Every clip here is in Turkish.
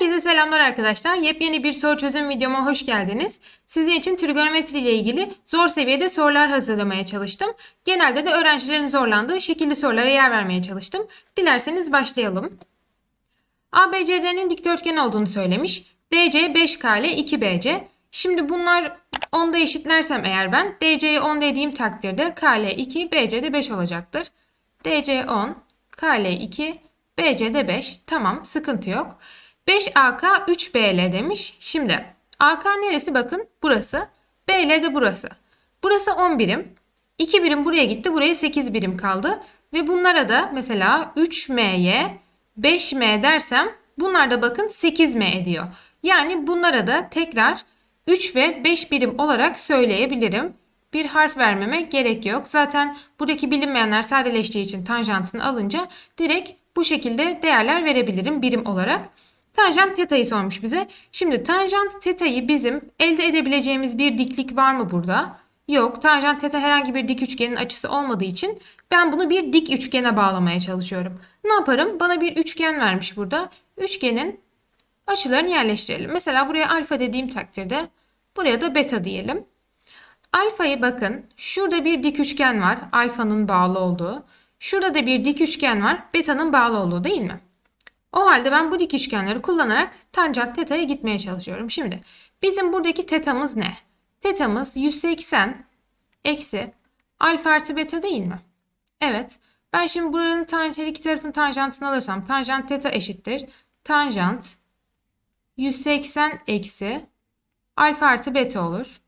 Herkese selamlar arkadaşlar. Yepyeni bir soru çözüm videoma hoş geldiniz. Sizin için trigonometri ile ilgili zor seviyede sorular hazırlamaya çalıştım. Genelde de öğrencilerin zorlandığı şekilli sorulara yer vermeye çalıştım. Dilerseniz başlayalım. ABCD'nin dikdörtgen olduğunu söylemiş. DC 5K ile 2BC. Şimdi bunlar 10'da eşitlersem eğer ben DC'ye 10 dediğim takdirde K ile 2, BC de 5 olacaktır. DC 10, K ile 2, BC de 5. Tamam sıkıntı yok. 5AK 3BL demiş. Şimdi AK neresi bakın burası. BL de burası. Burası 10 birim. 2 birim buraya gitti. Buraya 8 birim kaldı. Ve bunlara da mesela 3M'ye 5M dersem bunlar da bakın 8M ediyor. Yani bunlara da tekrar 3 ve 5 birim olarak söyleyebilirim. Bir harf vermeme gerek yok. Zaten buradaki bilinmeyenler sadeleştiği için tanjantını alınca direkt bu şekilde değerler verebilirim birim olarak. Tanjant teta'yı sormuş bize. Şimdi tanjant teta'yı bizim elde edebileceğimiz bir diklik var mı burada? Yok. Tanjant teta herhangi bir dik üçgenin açısı olmadığı için ben bunu bir dik üçgene bağlamaya çalışıyorum. Ne yaparım? Bana bir üçgen vermiş burada. Üçgenin açılarını yerleştirelim. Mesela buraya alfa dediğim takdirde buraya da beta diyelim. Alfayı bakın şurada bir dik üçgen var. Alfanın bağlı olduğu. Şurada da bir dik üçgen var. Beta'nın bağlı olduğu değil mi? O halde ben bu dik üçgenleri kullanarak tanjant teta'ya gitmeye çalışıyorum. Şimdi bizim buradaki tetamız ne? Tetamız 180 eksi alfa artı beta değil mi? Evet. Ben şimdi buranın tan her iki tarafın tanjantını alırsam tanjant teta eşittir. Tanjant 180 eksi alfa artı beta olur.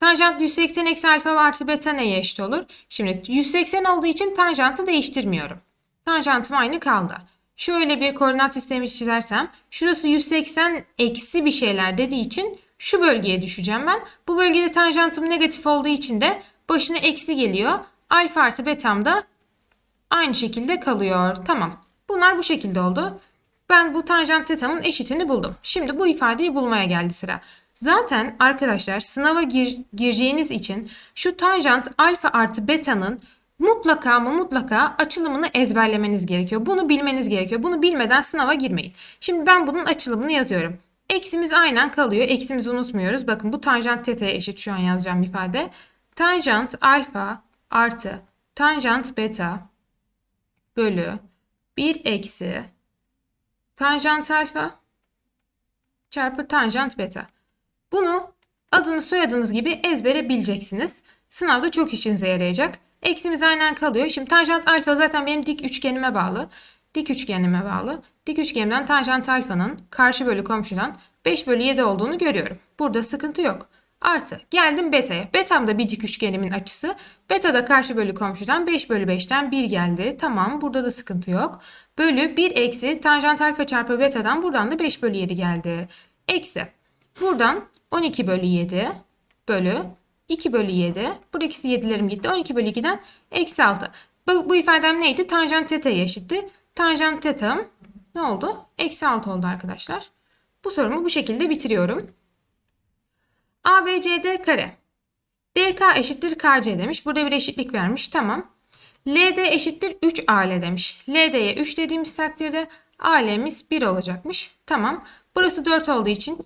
Tanjant 180 eksi alfa artı beta neye eşit olur? Şimdi 180 olduğu için tanjantı değiştirmiyorum. Tanjantım aynı kaldı. Şöyle bir koordinat sistemi çizersem şurası 180 eksi bir şeyler dediği için şu bölgeye düşeceğim ben. Bu bölgede tanjantım negatif olduğu için de başına eksi geliyor. Alfa artı betam da aynı şekilde kalıyor. Tamam. Bunlar bu şekilde oldu. Ben bu tanjant tetamın eşitini buldum. Şimdi bu ifadeyi bulmaya geldi sıra. Zaten arkadaşlar sınava gir, gireceğiniz için şu tanjant alfa artı beta'nın mutlaka ama mutlaka açılımını ezberlemeniz gerekiyor. Bunu bilmeniz gerekiyor. Bunu bilmeden sınava girmeyin. Şimdi ben bunun açılımını yazıyorum. Eksimiz aynen kalıyor. Eksimizi unutmuyoruz. Bakın bu tanjant teta'ya eşit şu an yazacağım ifade. Tanjant alfa artı tanjant beta bölü 1 eksi tanjant alfa çarpı tanjant beta. Bunu adını soyadınız gibi ezbere bileceksiniz. Sınavda çok işinize yarayacak. Eksimiz aynen kalıyor. Şimdi tanjant alfa zaten benim dik üçgenime bağlı. Dik üçgenime bağlı. Dik üçgenimden tanjant alfanın karşı bölü komşudan 5 bölü 7 olduğunu görüyorum. Burada sıkıntı yok. Artı geldim beta'ya. Betam da bir dik üçgenimin açısı. Beta da karşı bölü komşudan 5 bölü 5'ten 1 geldi. Tamam burada da sıkıntı yok. Bölü 1 eksi tanjant alfa çarpı beta'dan buradan da 5 bölü 7 geldi. Eksi. Buradan 12 bölü 7 bölü 2 bölü 7. Buradaki 7'lerim gitti. 12 bölü 2'den eksi 6. Bu, bu ifadem neydi? Tanjant teta'ya eşitti. Tanjant tetam ne oldu? Eksi 6 oldu arkadaşlar. Bu sorumu bu şekilde bitiriyorum. ABCD kare. DK eşittir KC demiş. Burada bir eşitlik vermiş. Tamam. LD eşittir 3AL demiş. LD'ye 3 dediğimiz takdirde AL'miz 1 olacakmış. Tamam. Burası 4 olduğu için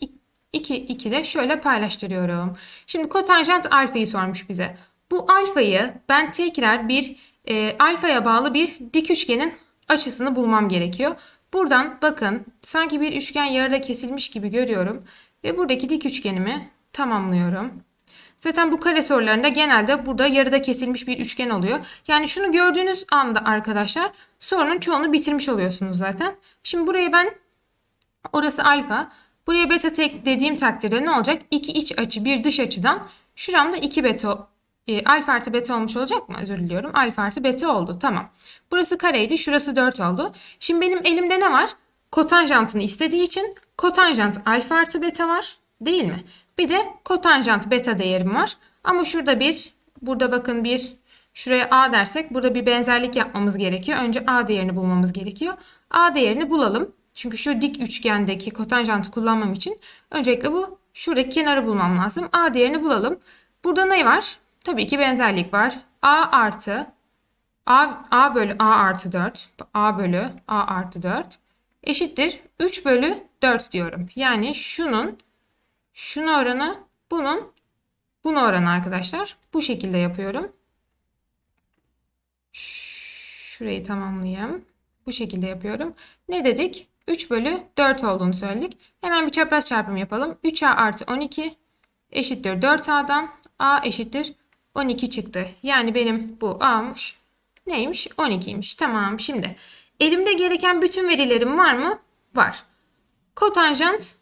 2, 2 de şöyle paylaştırıyorum. Şimdi kotanjant alfayı sormuş bize. Bu alfayı ben tekrar bir e, alfaya bağlı bir dik üçgenin açısını bulmam gerekiyor. Buradan bakın sanki bir üçgen yarıda kesilmiş gibi görüyorum. Ve buradaki dik üçgenimi tamamlıyorum. Zaten bu kare sorularında genelde burada yarıda kesilmiş bir üçgen oluyor. Yani şunu gördüğünüz anda arkadaşlar sorunun çoğunu bitirmiş oluyorsunuz zaten. Şimdi buraya ben orası alfa. Buraya beta tek dediğim takdirde ne olacak? İki iç açı bir dış açıdan şuramda 2 beta e, alfa artı beta olmuş olacak mı? Özür diliyorum. Alfa artı beta oldu. Tamam. Burası kareydi. Şurası 4 oldu. Şimdi benim elimde ne var? Kotanjantını istediği için kotanjant alfa artı beta var. Değil mi? Bir de kotanjant beta değerim var. Ama şurada bir, burada bakın bir, şuraya A dersek burada bir benzerlik yapmamız gerekiyor. Önce A değerini bulmamız gerekiyor. A değerini bulalım. Çünkü şu dik üçgendeki kotanjantı kullanmam için öncelikle bu şuradaki kenarı bulmam lazım. A değerini bulalım. Burada ne var? Tabii ki benzerlik var. A artı A, A bölü A artı 4. A bölü A artı 4 eşittir 3 bölü 4 diyorum. Yani şunun şunu oranı bunun bunu oranı arkadaşlar. Bu şekilde yapıyorum. Şurayı tamamlayayım. Bu şekilde yapıyorum. Ne dedik? 3 bölü 4 olduğunu söyledik. Hemen bir çapraz çarpım yapalım. 3a artı 12 eşittir 4a'dan. a eşittir 12 çıktı. Yani benim bu a'mış. Neymiş? 12'ymiş. Tamam. Şimdi elimde gereken bütün verilerim var mı? Var. Kotanjant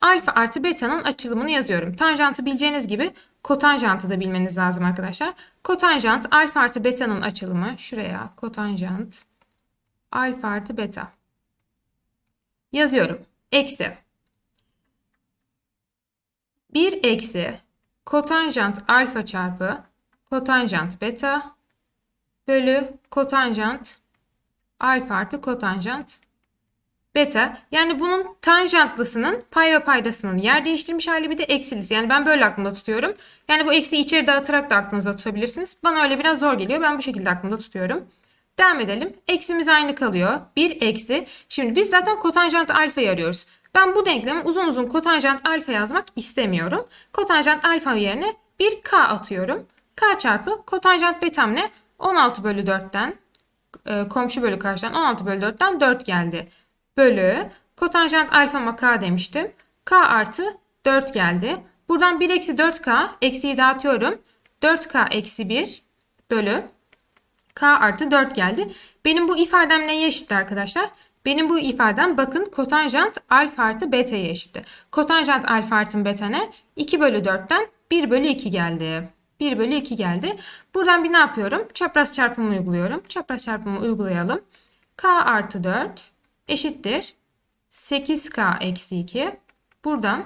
alfa artı beta'nın açılımını yazıyorum. Tanjantı bileceğiniz gibi kotanjantı da bilmeniz lazım arkadaşlar. Kotanjant alfa artı beta'nın açılımı. Şuraya kotanjant alfa artı beta. Yazıyorum. Eksi. 1 eksi kotanjant alfa çarpı kotanjant beta bölü kotanjant alfa artı kotanjant beta. Yani bunun tanjantlısının pay ve paydasının yer değiştirmiş hali bir de eksilisi. Yani ben böyle aklımda tutuyorum. Yani bu eksiği içeri dağıtarak da aklınıza tutabilirsiniz. Bana öyle biraz zor geliyor. Ben bu şekilde aklımda tutuyorum. Devam edelim. Eksimiz aynı kalıyor. 1 eksi. Şimdi biz zaten kotanjant alfayı arıyoruz. Ben bu denklemi uzun uzun kotanjant alfa yazmak istemiyorum. Kotanjant alfa yerine bir k atıyorum. k çarpı kotanjant betam ne? 16 bölü 4'ten e, komşu bölü karşıdan 16 bölü 4'ten 4 geldi. Bölü kotanjant alfama k demiştim. k artı 4 geldi. Buradan 1 eksi 4k eksiyi dağıtıyorum. 4k eksi 1 bölü k artı 4 geldi. Benim bu ifadem neye eşitti arkadaşlar? Benim bu ifadem bakın kotanjant alfa artı beta'ya eşitti. Kotanjant alfa artı beta ne? 2 bölü 4'ten 1 bölü 2 geldi. 1 bölü 2 geldi. Buradan bir ne yapıyorum? Çapraz çarpımı uyguluyorum. Çapraz çarpımı uygulayalım. k artı 4 eşittir. 8k eksi 2. Buradan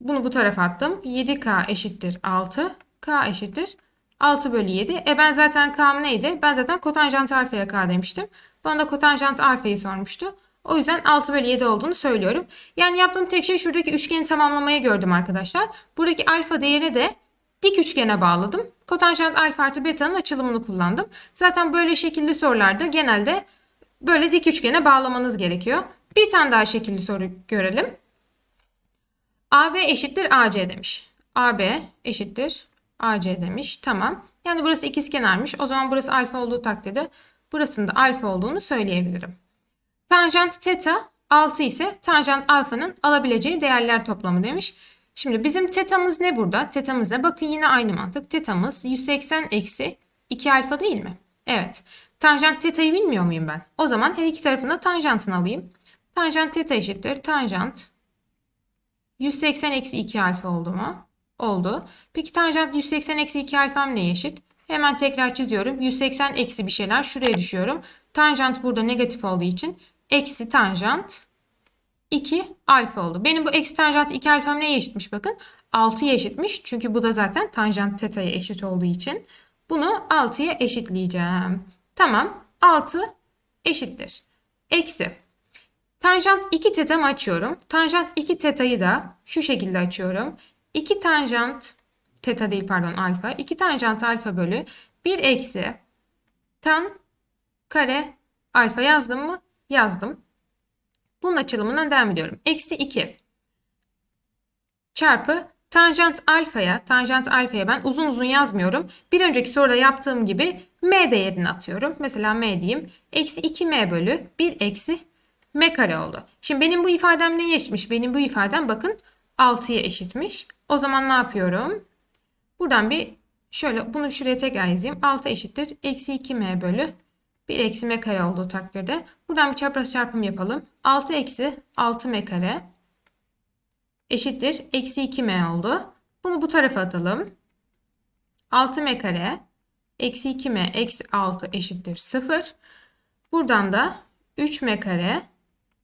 bunu bu tarafa attım. 7k eşittir 6. k eşittir 6 bölü 7. E ben zaten k'm neydi? Ben zaten kotanjant alfaya k demiştim. Bana da kotanjant alfayı sormuştu. O yüzden 6 bölü 7 olduğunu söylüyorum. Yani yaptığım tek şey şuradaki üçgeni tamamlamayı gördüm arkadaşlar. Buradaki alfa değerini de dik üçgene bağladım. Kotanjant alfa artı beta'nın açılımını kullandım. Zaten böyle şekilli sorularda genelde böyle dik üçgene bağlamanız gerekiyor. Bir tane daha şekilli soru görelim. AB eşittir AC demiş. AB eşittir AC demiş. Tamam. Yani burası ikizkenarmış. O zaman burası alfa olduğu takdirde burasının da alfa olduğunu söyleyebilirim. Tanjant teta 6 ise tanjant alfanın alabileceği değerler toplamı demiş. Şimdi bizim tetamız ne burada? Tetamız ne? Bakın yine aynı mantık. Tetamız 180 eksi 2 alfa değil mi? Evet. Tanjant teta'yı bilmiyor muyum ben? O zaman her iki tarafında tanjantını alayım. Tanjant teta eşittir. Tanjant 180 eksi 2 alfa oldu mu? Oldu. Peki tanjant 180 eksi 2 alfam neye eşit? Hemen tekrar çiziyorum. 180 eksi bir şeyler şuraya düşüyorum. Tanjant burada negatif olduğu için eksi tanjant 2 alfa oldu. Benim bu eksi tanjant 2 alfam neye eşitmiş bakın. 6'ya eşitmiş. Çünkü bu da zaten tanjant teta'ya eşit olduğu için. Bunu 6'ya eşitleyeceğim. Tamam. 6 eşittir. Eksi. Tanjant 2 tetamı açıyorum. Tanjant 2 teta'yı da şu şekilde açıyorum. 2 tanjant teta değil pardon alfa. 2 tanjant alfa bölü 1 eksi tan kare alfa yazdım mı? Yazdım. Bunun açılımından devam ediyorum. Eksi 2 çarpı tanjant alfaya, tanjant alfaya ben uzun uzun yazmıyorum. Bir önceki soruda yaptığım gibi m değerini atıyorum. Mesela m diyeyim. Eksi 2m bölü 1 eksi m kare oldu. Şimdi benim bu ifadem neye eşitmiş? Benim bu ifadem bakın 6'ya eşitmiş. O zaman ne yapıyorum? Buradan bir şöyle bunu şuraya tekrar yazayım. 6 eşittir. Eksi 2m bölü 1 eksi m kare olduğu takdirde. Buradan bir çapraz çarpım yapalım. 6 eksi 6m kare eşittir. Eksi 2m oldu. Bunu bu tarafa atalım. 6m kare eksi 2m eksi 6 eşittir 0. Buradan da 3m kare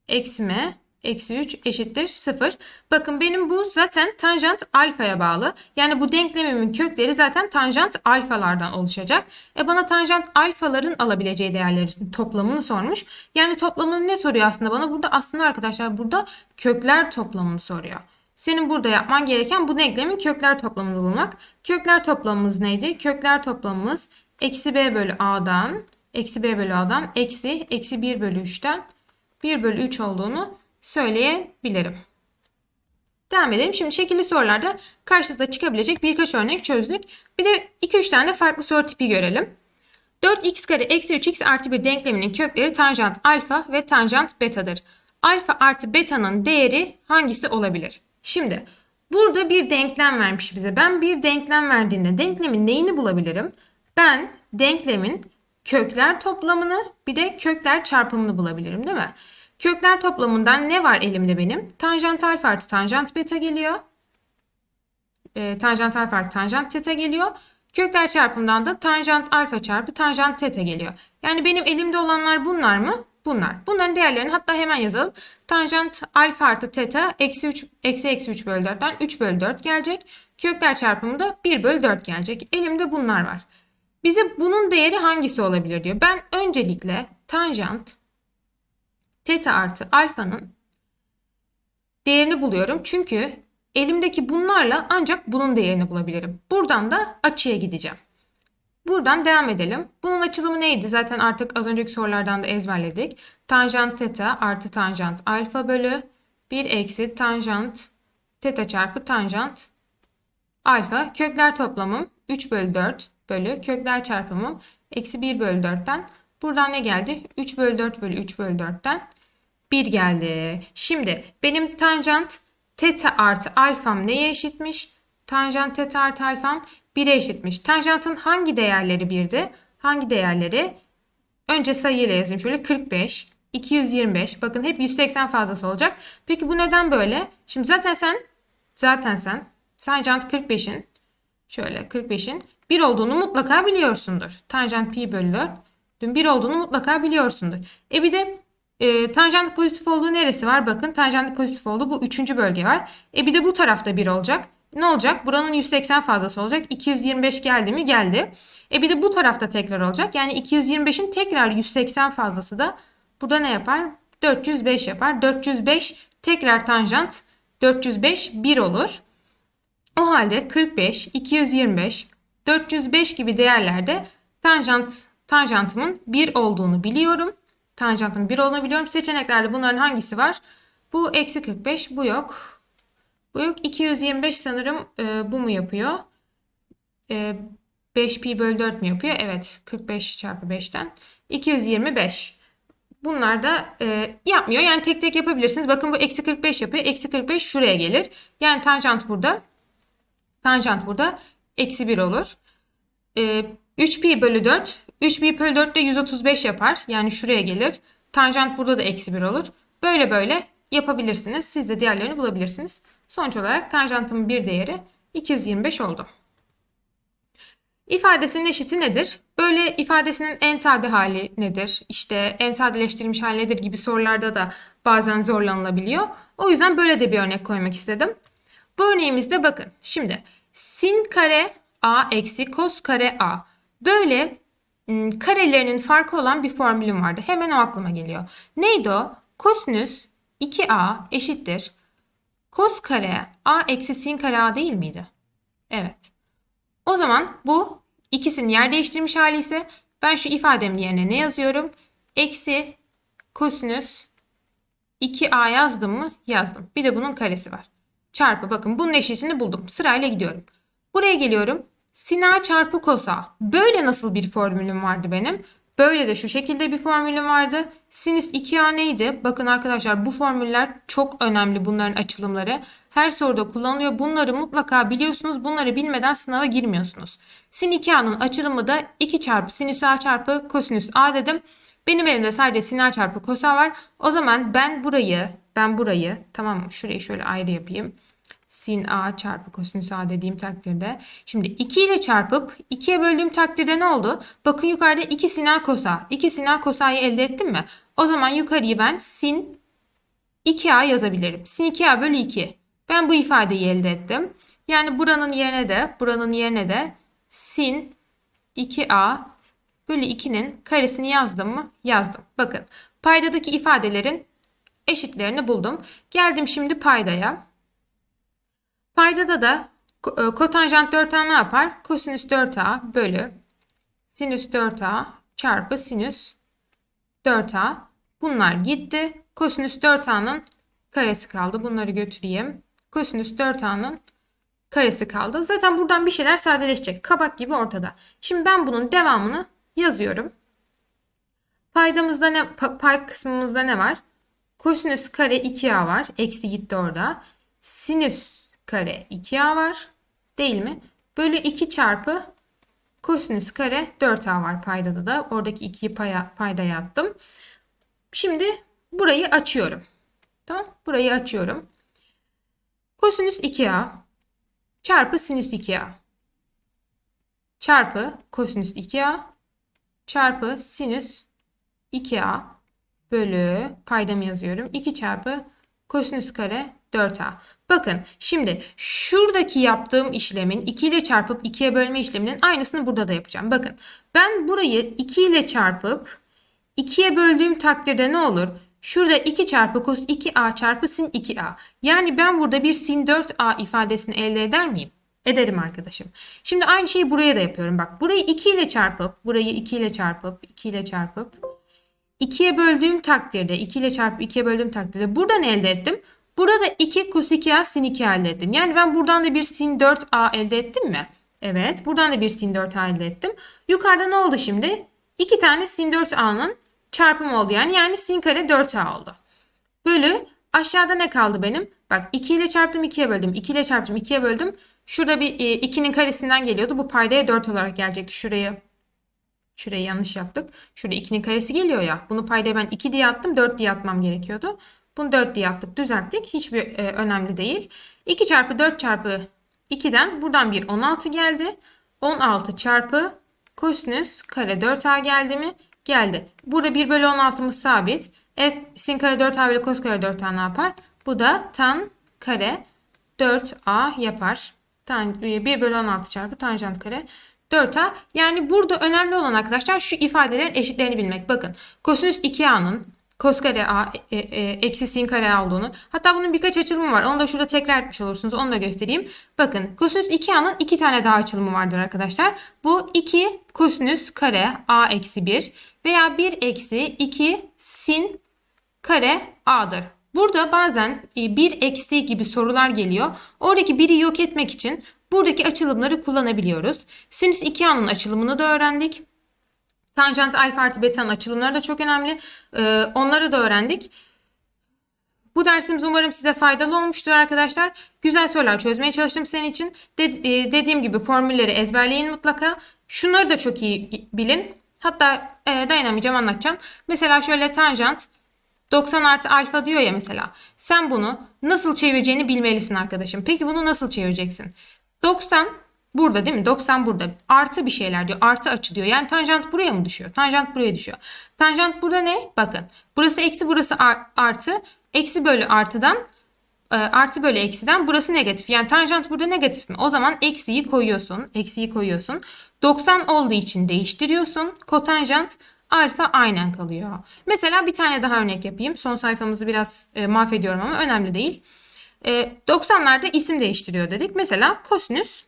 eksi m eksi 3 eşittir 0. Bakın benim bu zaten tanjant alfaya bağlı. Yani bu denklemimin kökleri zaten tanjant alfalardan oluşacak. E bana tanjant alfaların alabileceği değerlerin toplamını sormuş. Yani toplamını ne soruyor aslında bana? Burada aslında arkadaşlar burada kökler toplamını soruyor. Senin burada yapman gereken bu denklemin kökler toplamını bulmak. Kökler toplamımız neydi? Kökler toplamımız eksi b bölü a'dan, eksi b bölü a'dan, eksi, eksi 1 bölü 3'ten, 1 bölü 3 olduğunu söyleyebilirim. Devam edelim. Şimdi şekilli sorularda karşınıza çıkabilecek birkaç örnek çözdük. Bir de 2-3 tane farklı soru tipi görelim. 4x kare eksi 3x artı 1 denkleminin kökleri tanjant alfa ve tanjant betadır. Alfa artı beta'nın değeri hangisi olabilir? Şimdi burada bir denklem vermiş bize. Ben bir denklem verdiğinde denklemin neyini bulabilirim? Ben denklemin kökler toplamını bir de kökler çarpımını bulabilirim değil mi? Kökler toplamından ne var elimde benim? Tanjant alfa artı tanjant beta geliyor. E, tanjant alfa artı tanjant teta geliyor. Kökler çarpımından da tanjant alfa çarpı tanjant teta geliyor. Yani benim elimde olanlar bunlar mı? Bunlar. Bunların değerlerini hatta hemen yazalım. Tanjant alfa artı teta eksi 3 eksi eksi 3 bölü 4'ten 3 bölü 4 gelecek. Kökler çarpımı da 1 bölü 4 gelecek. Elimde bunlar var. Bize bunun değeri hangisi olabilir diyor. Ben öncelikle tanjant teta artı alfanın değerini buluyorum. Çünkü elimdeki bunlarla ancak bunun değerini bulabilirim. Buradan da açıya gideceğim. Buradan devam edelim. Bunun açılımı neydi? Zaten artık az önceki sorulardan da ezberledik. Tanjant teta artı tanjant alfa bölü 1 eksi tanjant teta çarpı tanjant alfa. Kökler toplamım 3 bölü 4 bölü kökler çarpımım eksi 1 bölü 4'ten. Buradan ne geldi? 3 bölü 4 bölü 3 bölü 4'ten 1 geldi. Şimdi benim tanjant teta artı alfam neye eşitmiş? Tanjant teta artı alfam 1'e eşitmiş. Tanjantın hangi değerleri 1'di? Hangi değerleri? Önce sayıyla yazayım. Şöyle 45, 225. Bakın hep 180 fazlası olacak. Peki bu neden böyle? Şimdi zaten sen zaten sen tanjant 45'in şöyle 45'in 1 olduğunu mutlaka biliyorsundur. Tanjant pi bölü 4 1 olduğunu mutlaka biliyorsundur. E bir de e, tanjant pozitif olduğu neresi var? Bakın tanjant pozitif olduğu bu üçüncü bölge var. E bir de bu tarafta 1 olacak. Ne olacak? Buranın 180 fazlası olacak. 225 geldi mi? Geldi. E bir de bu tarafta tekrar olacak. Yani 225'in tekrar 180 fazlası da burada ne yapar? 405 yapar. 405 tekrar tanjant 405 1 olur. O halde 45, 225, 405 gibi değerlerde tanjant tanjantımın 1 olduğunu biliyorum. Tanjantın 1 olduğunu biliyorum. Seçeneklerde bunların hangisi var? Bu eksi 45, bu yok. Bu yok. 225 sanırım e, bu mu yapıyor? E, 5 pi bölü 4 mü yapıyor? Evet. 45 çarpı 5'ten. 225. Bunlar da e, yapmıyor. Yani tek tek yapabilirsiniz. Bakın bu eksi 45 yapıyor. Eksi 45 şuraya gelir. Yani tanjant burada. Tanjant burada. Eksi 1 olur. E, 3 pi bölü 4. 3 pi bölü 4 de 135 yapar. Yani şuraya gelir. Tanjant burada da eksi 1 olur. Böyle böyle yapabilirsiniz. Siz de diğerlerini bulabilirsiniz. Sonuç olarak tanjantın bir değeri 225 oldu. İfadesinin eşiti nedir? Böyle ifadesinin en sade hali nedir? İşte en sadeleştirilmiş hali nedir gibi sorularda da bazen zorlanılabiliyor. O yüzden böyle de bir örnek koymak istedim. Bu örneğimizde bakın. Şimdi sin kare a eksi kos kare a. Böyle karelerinin farkı olan bir formülüm vardı. Hemen o aklıma geliyor. Neydi o? Kosinüs 2a eşittir. Kos kare a eksi sin kare a değil miydi? Evet. O zaman bu ikisinin yer değiştirmiş hali ise ben şu ifademin yerine ne yazıyorum? Eksi kosinüs 2a yazdım mı? Yazdım. Bir de bunun karesi var. Çarpı bakın bunun eşitini buldum. Sırayla gidiyorum. Buraya geliyorum. Sin a çarpı kos a. Böyle nasıl bir formülüm vardı benim? Böyle de şu şekilde bir formülüm vardı. Sinüs 2a neydi? Bakın arkadaşlar bu formüller çok önemli bunların açılımları. Her soruda kullanılıyor. Bunları mutlaka biliyorsunuz. Bunları bilmeden sınava girmiyorsunuz. Sin 2a'nın açılımı da 2 çarpı sinüs a çarpı kosinüs a dedim. Benim elimde sadece sin a çarpı kos a var. O zaman ben burayı, ben burayı tamam mı? Şurayı şöyle ayrı yapayım sin a çarpı kosinüs a dediğim takdirde. Şimdi 2 ile çarpıp 2'ye böldüğüm takdirde ne oldu? Bakın yukarıda 2 sin a kos a. 2 sin a kos a'yı elde ettim mi? O zaman yukarıyı ben sin 2a yazabilirim. Sin 2a bölü 2. Ben bu ifadeyi elde ettim. Yani buranın yerine de buranın yerine de sin 2a bölü 2'nin karesini yazdım mı? Yazdım. Bakın paydadaki ifadelerin eşitlerini buldum. Geldim şimdi paydaya. Paydada da e, kotanjant 4a ne yapar? Kosinüs 4a bölü sinüs 4a çarpı sinüs 4a. Bunlar gitti. Kosinüs 4a'nın karesi kaldı. Bunları götüreyim. Kosinüs 4a'nın karesi kaldı. Zaten buradan bir şeyler sadeleşecek. Kabak gibi ortada. Şimdi ben bunun devamını yazıyorum. Paydamızda ne pa- pay kısmımızda ne var? Kosinüs kare 2a var. Eksi gitti orada. Sinüs kare 2a var. Değil mi? Bölü 2 çarpı kosinüs kare 4a var paydada da. Oradaki 2'yi paya, paydaya attım. Şimdi burayı açıyorum. Tamam. Burayı açıyorum. Kosinüs 2a çarpı sinüs 2a çarpı kosinüs 2a çarpı sinüs 2a bölü paydamı yazıyorum. 2 çarpı kosinüs kare 4a. Bakın şimdi şuradaki yaptığım işlemin 2 ile çarpıp 2'ye bölme işleminin aynısını burada da yapacağım. Bakın ben burayı 2 ile çarpıp 2'ye böldüğüm takdirde ne olur? Şurada 2 çarpı cos 2a çarpı sin 2a. Yani ben burada bir sin 4a ifadesini elde eder miyim? Ederim arkadaşım. Şimdi aynı şeyi buraya da yapıyorum. Bak burayı 2 ile çarpıp, burayı 2 ile çarpıp, 2 ile çarpıp 2'ye böldüğüm takdirde, 2 ile çarpıp 2'ye böldüğüm takdirde buradan elde ettim. Burada 2 cos 2a sin 2 elde ettim. Yani ben buradan da bir sin 4a elde ettim mi? Evet. Buradan da bir sin 4a elde ettim. Yukarıda ne oldu şimdi? 2 tane sin 4a'nın çarpımı oldu yani. Yani sin kare 4a oldu. Bölü aşağıda ne kaldı benim? Bak 2 ile çarptım 2'ye böldüm. 2 ile çarptım 2'ye böldüm. Şurada bir 2'nin karesinden geliyordu. Bu paydaya 4 olarak gelecekti. Şuraya Şurayı yanlış yaptık. Şurada 2'nin karesi geliyor ya. Bunu paydaya ben 2 diye attım. 4 diye atmam gerekiyordu. Bunu 4 diye attık. Düzelttik. Hiçbir e, önemli değil. 2 çarpı 4 çarpı 2'den buradan bir 16 geldi. 16 çarpı kosinüs kare 4a geldi mi? Geldi. Burada 1 bölü 16'mız sabit. E, sin kare 4a bölü kos kare 4a ne yapar? Bu da tan kare 4a yapar. Tan, 1 bölü 16 çarpı tanjant kare 4a. Yani burada önemli olan arkadaşlar şu ifadelerin eşitlerini bilmek. Bakın kosinüs 2a'nın kare a e, e, eksi sin kare a olduğunu. Hatta bunun birkaç açılımı var. Onu da şurada tekrar etmiş olursunuz. Onu da göstereyim. Bakın kosinüs 2a'nın iki tane daha açılımı vardır arkadaşlar. Bu 2 kosinüs kare a eksi 1 veya 1 eksi 2 sin kare a'dır. Burada bazen e, bir eksi gibi sorular geliyor. Oradaki biri yok etmek için buradaki açılımları kullanabiliyoruz. Sinüs 2a'nın açılımını da öğrendik. Tanjant alfa artı beta'nın açılımları da çok önemli. Ee, onları da öğrendik. Bu dersimiz umarım size faydalı olmuştur arkadaşlar. Güzel sorular çözmeye çalıştım senin için. De, e, dediğim gibi formülleri ezberleyin mutlaka. Şunları da çok iyi bilin. Hatta e, dayanamayacağım anlatacağım. Mesela şöyle tanjant 90 artı alfa diyor ya mesela. Sen bunu nasıl çevireceğini bilmelisin arkadaşım. Peki bunu nasıl çevireceksin? 90 burada değil mi? 90 burada. Artı bir şeyler diyor. Artı açı diyor. Yani tanjant buraya mı düşüyor? Tanjant buraya düşüyor. Tanjant burada ne? Bakın. Burası eksi burası artı. Eksi bölü artıdan e, artı bölü eksiden burası negatif. Yani tanjant burada negatif mi? O zaman eksiyi koyuyorsun. Eksiyi koyuyorsun. 90 olduğu için değiştiriyorsun. Kotanjant alfa aynen kalıyor. Mesela bir tane daha örnek yapayım. Son sayfamızı biraz e, mahvediyorum ama önemli değil. E, 90'larda isim değiştiriyor dedik. Mesela kosinüs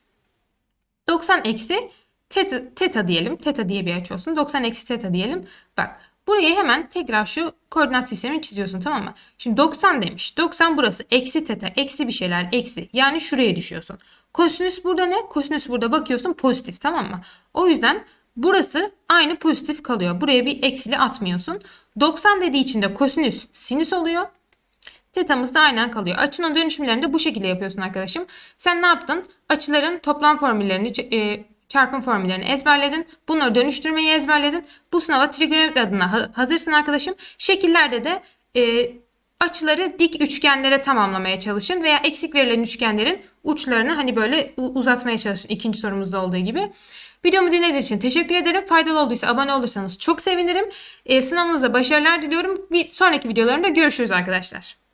90 eksi teta, teta diyelim. Teta diye bir açı olsun. 90 eksi teta diyelim. Bak buraya hemen tekrar şu koordinat sistemini çiziyorsun tamam mı? Şimdi 90 demiş. 90 burası. Eksi teta. Eksi bir şeyler. Eksi. Yani şuraya düşüyorsun. Kosinüs burada ne? Kosinüs burada bakıyorsun pozitif tamam mı? O yüzden burası aynı pozitif kalıyor. Buraya bir eksili atmıyorsun. 90 dediği için de kosinüs sinüs oluyor. Tetamız da aynen kalıyor. Açının dönüşümlerini de bu şekilde yapıyorsun arkadaşım. Sen ne yaptın? Açıların toplam formüllerini, e, çarpım formüllerini ezberledin. Bunları dönüştürmeyi ezberledin. Bu sınava trigonometri adına hazırsın arkadaşım. Şekillerde de e, açıları dik üçgenlere tamamlamaya çalışın veya eksik verilen üçgenlerin uçlarını hani böyle uzatmaya çalışın. İkinci sorumuzda olduğu gibi. Videomu dinlediğiniz için teşekkür ederim. Faydalı olduysa abone olursanız çok sevinirim. E, sınavınızda başarılar diliyorum. Bir sonraki videolarımda görüşürüz arkadaşlar.